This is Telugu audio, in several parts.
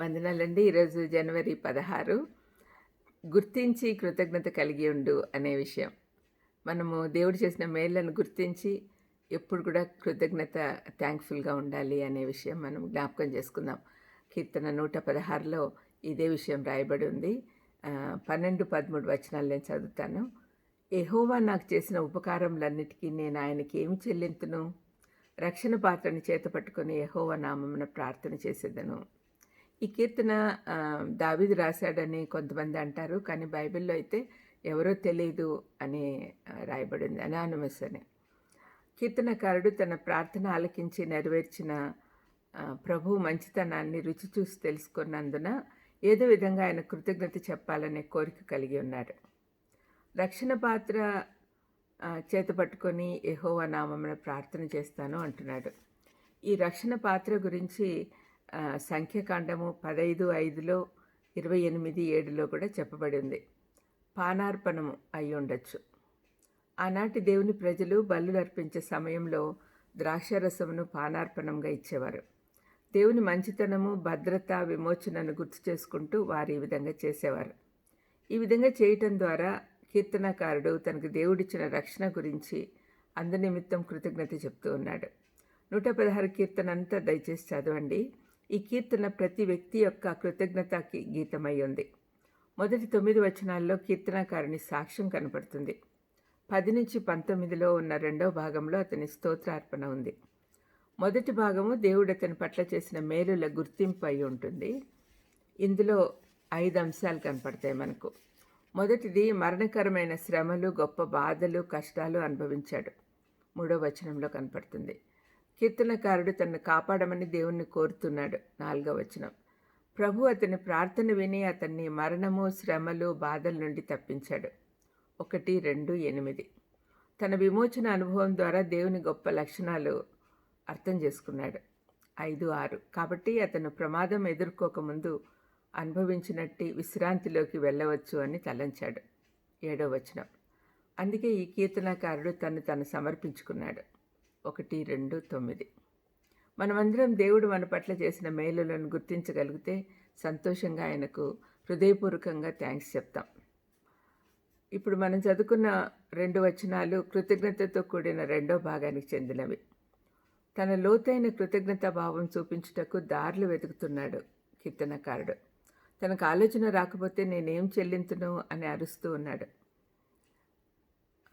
వందనాలండి. ఈరోజు జనవరి పదహారు. గుర్తించి కృతజ్ఞత కలిగి ఉండు అనే విషయం. మనము దేవుడు చేసిన మేళ్ళను గుర్తించి ఎప్పుడు కూడా కృతజ్ఞత థ్యాంక్ఫుల్గా ఉండాలి అనే విషయం మనం జ్ఞాపకం చేసుకుందాం. కీర్తన నూట పదహారులో ఇదే విషయం రాయబడి ఉంది. పన్నెండు పదమూడు వచనాలు నేను చదువుతాను. ఎహోవా నాకు చేసిన ఉపకారములన్నిటికీ నేను ఆయనకి ఏమి చెల్లింతును? రక్షణ పాత్రని చేత పట్టుకొని యెహోవా నామమున ప్రార్థన చేసేదను. ఈ కీర్తన దావిది రాశాడని కొంతమంది అంటారు. కానీ బైబిల్లో అయితే ఎవరో తెలియదు అని రాయబడింది. అనానమస్ అని. కీర్తనకారుడు తన ప్రార్థన ఆలకించి నెరవేర్చిన ప్రభు మంచితనాన్ని రుచి చూసి తెలుసుకున్నందున ఏదో విధంగా ఆయన కృతజ్ఞత చెప్పాలనే కోరిక కలిగి ఉన్నాడు. రక్షణ పాత్ర ఆ, చేత పట్టుకొని ఎహోవా నామమున ప్రార్థన చేస్తాను అంటున్నాడు. ఈ రక్షణ పాత్ర గురించి సంఖ్యాకాండము పదైదు ఐదులో ఇరవై ఎనిమిది ఏడులో కూడా చెప్పబడి ఉంది. పానార్పణము అయి ఉండొచ్చు. ఆనాటి దేవుని ప్రజలు బల్లులు అర్పించే సమయంలో ద్రాక్షరసమును పానార్పణంగా ఇచ్చేవారు. దేవుని మంచితనము భద్రత విమోచనను గుర్తు చేసుకుంటూ వారు ఈ విధంగా చేసేవారు. ఈ విధంగా చేయటం ద్వారా కీర్తనకారుడు తనకు దేవుడిచ్చిన రక్షణ గురించి అందనిమిత్తం కృతజ్ఞత చెప్తూ ఉన్నాడు. నూట పదహారు కీర్తన అంతా దయచేసి చదవండి. ఈ కీర్తన ప్రతి వ్యక్తి యొక్క కృతజ్ఞతకి గీతమై ఉంది. మొదటి తొమ్మిది వచనాల్లో కీర్తనకారుని సాక్ష్యం కనపడుతుంది. పది నుంచి పంతొమ్మిదిలో ఉన్న రెండవ భాగంలో అతని స్తోత్రార్పణ ఉంది. మొదటి భాగము దేవుడు అతని పట్ల చేసిన మేలుల గుర్తింపు అయి ఉంటుంది. ఇందులో ఐదు అంశాలు కనపడతాయి మనకు. మొదటిది మరణకరమైన శ్రమలు గొప్ప బాధలు కష్టాలు అనుభవించాడు. మూడో వచనంలో కనపడుతుంది. కీర్తనకారుడు తనను కాపాడమని దేవుణ్ణి కోరుతున్నాడు. నాలుగవ వచనం. ప్రభు అతని ప్రార్థన విని అతన్ని మరణము శ్రమలు బాధల నుండి తప్పించాడు. ఒకటి రెండు ఎనిమిది. తన విమోచన అనుభవం ద్వారా దేవుని గొప్ప లక్షణాలు అర్థం చేసుకున్నాడు. ఐదు ఆరు. కాబట్టి అతను ప్రమాదం ఎదుర్కోకముందు అనుభవించినట్టి విశ్రాంతిలోకి వెళ్ళవచ్చు అని తలంచాడు. ఏడో వచనం. అందుకే ఈ కీర్తనకారుడు తను తను సమర్పించుకున్నాడు. ఒకటి రెండు తొమ్మిది. మనమందరం దేవుడు మన పట్ల చేసిన మేలులను గుర్తించగలిగితే సంతోషంగా ఆయనకు హృదయపూర్వకంగా థ్యాంక్స్ చెప్తాం. ఇప్పుడు మనం చదువుకున్న రెండు వచనాలు కృతజ్ఞతతో కూడిన రెండో భాగానికి చెందినవి. తన లోతైన కృతజ్ఞతా భావం చూపించుటకు దారులు వెతుకుతున్నాడు కీర్తనకారుడు. తనకు ఆలోచన రాకపోతే నేనేం చెల్లింతును అని అరుస్తూ ఉన్నాడు.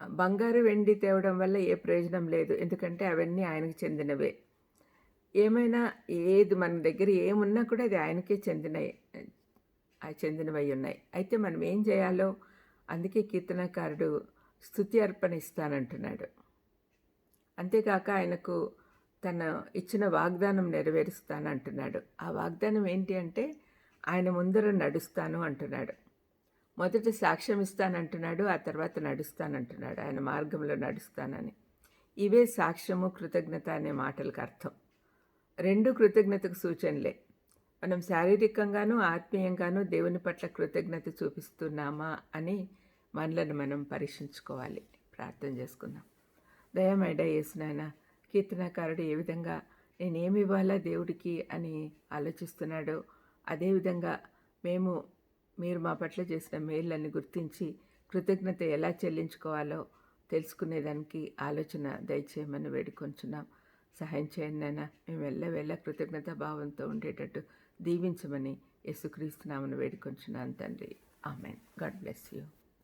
బంగారు వెండి తేవడం వల్ల ఏ ప్రయోజనం లేదు. ఎందుకంటే అవన్నీ ఆయనకు చెందినవే. ఏమైనా ఏది మన దగ్గర ఏమున్నా కూడా అది ఆయనకే చెందినవి చెందినవి చెందినవై ఉన్నాయి. అయితే మనం ఏం చేయాలో అందుకే కీర్తనకారుడు స్థుతి అర్పణ ఇస్తానంటున్నాడు. అంతేకాక ఆయనకు తన ఇచ్చిన వాగ్దానం నెరవేరుస్తానంటున్నాడు. ఆ వాగ్దానం ఏంటి అంటే ఆయన ముందర నడుస్తాను అంటున్నాడు. మొదట సాక్ష్యం ఇస్తానంటున్నాడు ఆ తర్వాత నడుస్తానంటున్నాడు ఆయన మార్గంలో నడుస్తానని. ఇవే సాక్ష్యము కృతజ్ఞత అనే మాటలకు అర్థం. రెండు కృతజ్ఞతకు సూచనలే. మనం శారీరకంగానూ ఆత్మీయంగానూ దేవుని పట్ల కృతజ్ఞత చూపిస్తున్నామా అని మనలను మనం పరీక్షించుకోవాలి. ప్రార్థన చేసుకుందాం. దయమైడ యేసునాయన కీర్తనకారుడు ఏ విధంగా నేనేమి ఇవ్వాలా దేవుడికి అని ఆలోచిస్తున్నాడో అదేవిధంగా మేము మీరు మా పట్ల చేసిన మేళ్ళని గుర్తించి కృతజ్ఞత ఎలా చెల్లించుకోవాలో తెలుసుకునేదానికి ఆలోచన దయచేయమని వేడుకొంచున్నాం. సహాయం చేయండి నాయన మేము వెళ్ళ కృతజ్ఞత భావంతో ఉండేటట్టు దీవించమని యేసుక్రీస్తునామను వేడుకొంచున్నాను తండ్రి. ఆమెన్. God bless you.